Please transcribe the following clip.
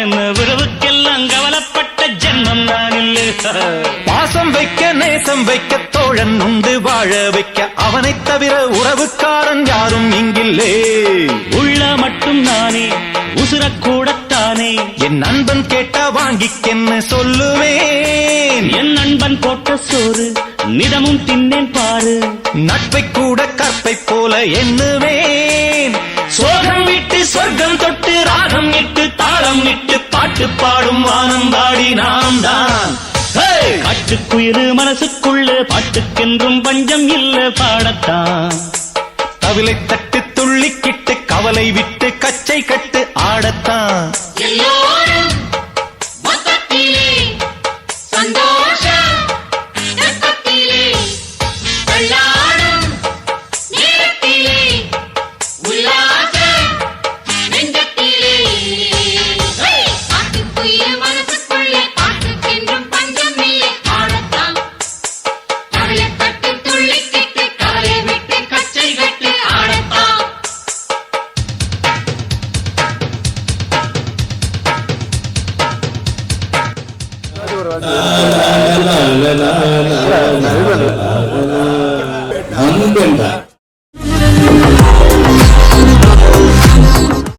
என்ன உறவுக்கெல்லாம் கவலைப்பட்ட ஜென்மம் நான் இல்லை. பாசம் வைக்க நேசம் வைக்க தோழன் உண்டு வாழ வைக்க அவனைத் தவிர உறவுக்காரன் யாரும் இங்கில்லே. உள்ள மட்டும் நானே உசுரக்கூடத்தானே என் நண்பன் கேட்டா வாங்கிக்கென்னு சொல்லுவேன்? என் நண்பன் போட்ட சோறு நிதமும் தின்னேன் பாரு. நட்பை கூட கற்பை போல விட்டு சொர்க்கம் தொட்டு ராகம் இட்டு தாளம் இட்டு பாட்டு பாடும் வானம் பாடி நாம் தான். ஹே! காட்டுக்குயிரு மனசுக்குள்ள பாட்டுக்கென்றும் பஞ்சம் இல்ல பாடத்தான். தவிலை தட்டு துள்ளிக்கிட்டு கவலை விட்டு கச்சை கட்டு ஆடத்தான். ஒரு வாட்டி. அன்பென்றார்.